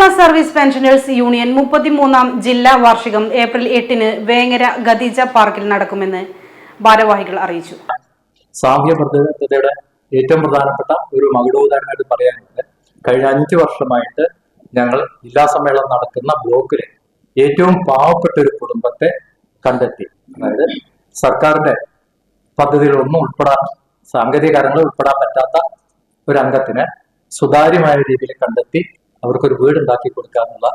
മലയാള service pensioners union മുപ്പത്തിമൂന്നാം ജില്ലാ വാർഷികം ഏപ്രിൽ എട്ടിന് വേങ്ങര ഖദീജ പാർക്കിൽ നടക്കുമെന്ന് ഭാരവാഹികൾ അറിയിച്ചു. സാമൂഹ്യ പ്രതിബദ്ധതയുടെ ഏറ്റവും പ്രധാനപ്പെട്ട ഒരു മകുടോദാഹരണമായിട്ട് പറയാനുണ്ട്. കഴിഞ്ഞ അഞ്ച് വർഷമായിട്ട് ഞങ്ങൾ ജില്ലാ സമ്മേളനം നടക്കുന്ന ബ്ലോക്കിലെ ഏറ്റവും പാവപ്പെട്ട ഒരു കുടുംബത്തെ കണ്ടെത്തി. അതായത് സർക്കാരിന്റെ പദ്ധതികളൊന്നും ഉൾപ്പെടാൻ സാങ്കേതിക കാര്യങ്ങൾ ഉൾപ്പെടാൻ പറ്റാത്ത ഒരു അംഗത്തിന് സുതാര്യമായ രീതിയിൽ കണ്ടെത്തി അവർക്കൊരു വീട് ഉണ്ടാക്കി കൊടുക്കാനുള്ള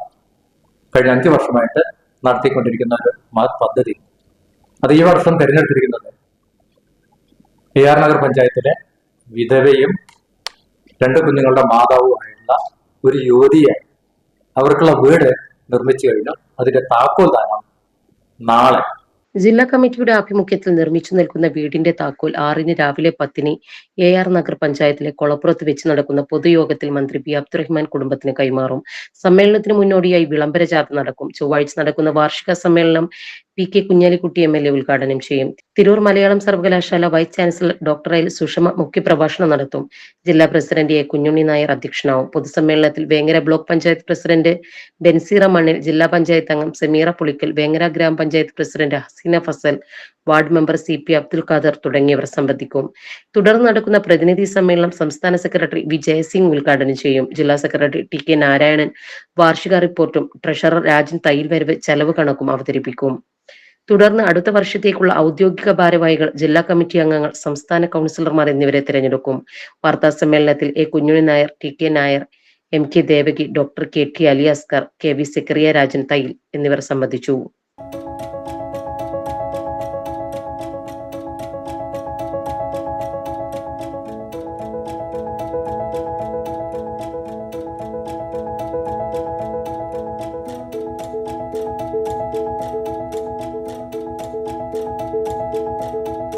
കഴിഞ്ഞ അഞ്ച് വർഷമായിട്ട് നടത്തിക്കൊണ്ടിരിക്കുന്ന ഒരു മഹത് പദ്ധതി. അത് ഈ വർഷം തിരഞ്ഞെടുത്തിരിക്കുന്നത് പി ആർ നഗർ പഞ്ചായത്തിലെ വിധവയും രണ്ട് കുഞ്ഞുങ്ങളുടെ മാതാവുമായിട്ടുള്ള ഒരു യുവതിയെ അവർക്കുള്ള വീട് നിർമ്മിച്ചു കഴിഞ്ഞു അതിന്റെ താക്കോൽ ദാനം നാളെ ജില്ലാ കമ്മിറ്റിയുടെ ആഭിമുഖ്യത്തിൽ നിർമ്മിച്ചു നിൽക്കുന്ന വീടിന്റെ താക്കോൽ ആറിന് രാവിലെ പത്തിന് എ ആർ നഗർ പഞ്ചായത്തിലെ കൊളപ്പുറത്ത് വെച്ച് നടക്കുന്ന പൊതുയോഗത്തിൽ മന്ത്രി പി അബ്ദുറഹ്മാൻ കുടുംബത്തിന് കൈമാറും. സമ്മേളനത്തിന് മുന്നോടിയായി വിളംബര ജാഥ നടക്കും. ചൊവ്വാഴ്ച നടക്കുന്ന വാർഷിക സമ്മേളനം P K Kunhalikutty M L A ഉദ്ഘാടനം ചെയ്യും. തിരൂർ മലയാളം സർവകലാശാല vice chancellor doctor L Sushama മുഖ്യപ്രഭാഷണം നടത്തും. ജില്ലാ പ്രസിഡന്റ് എ കുഞ്ഞുണ്ണി നായർ അധ്യക്ഷനാവും. പൊതുസമ്മേളനത്തിൽ വേങ്ങര ബ്ലോക്ക് പഞ്ചായത്ത് പ്രസിഡന്റ് ബെൻസീറ മണ്ണിൽ ജില്ലാ പഞ്ചായത്ത് അംഗം സമീറ പുളിക്കൽ വേങ്ങര ഗ്രാമപഞ്ചായത്ത് president Haseena Fasal ward member C P Abdul Khader തുടങ്ങിയവർ സംബന്ധിക്കും. തുടർന്ന് നടക്കുന്ന പ്രതിനിധി സമ്മേളനം സംസ്ഥാന സെക്രട്ടറി വിജയസിംഗ് ഉദ്ഘാടനം ചെയ്യും. ജില്ലാ സെക്രട്ടറി ടി കെ നാരായണൻ വാർഷിക റിപ്പോർട്ടും ട്രഷറർ രാജൻ തയ്യിൽ വരവ് ചെലവ് കണക്കും അവതരിപ്പിക്കും. തുടർന്ന് അടുത്ത വർഷത്തേക്കുള്ള ഔദ്യോഗിക ഭാരവാഹികൾ ജില്ലാ കമ്മിറ്റി അംഗങ്ങൾ സംസ്ഥാന കൗൺസിലർമാർ എന്നിവരെ തിരഞ്ഞെടുക്കും. വാർത്താ സമ്മേളനത്തിൽ A Kunhunni Nair T K Nair M K Devaki doctor K T Ali Askar K V Sekriya Rajan Thail എന്നിവർ സംബന്ധിച്ചു.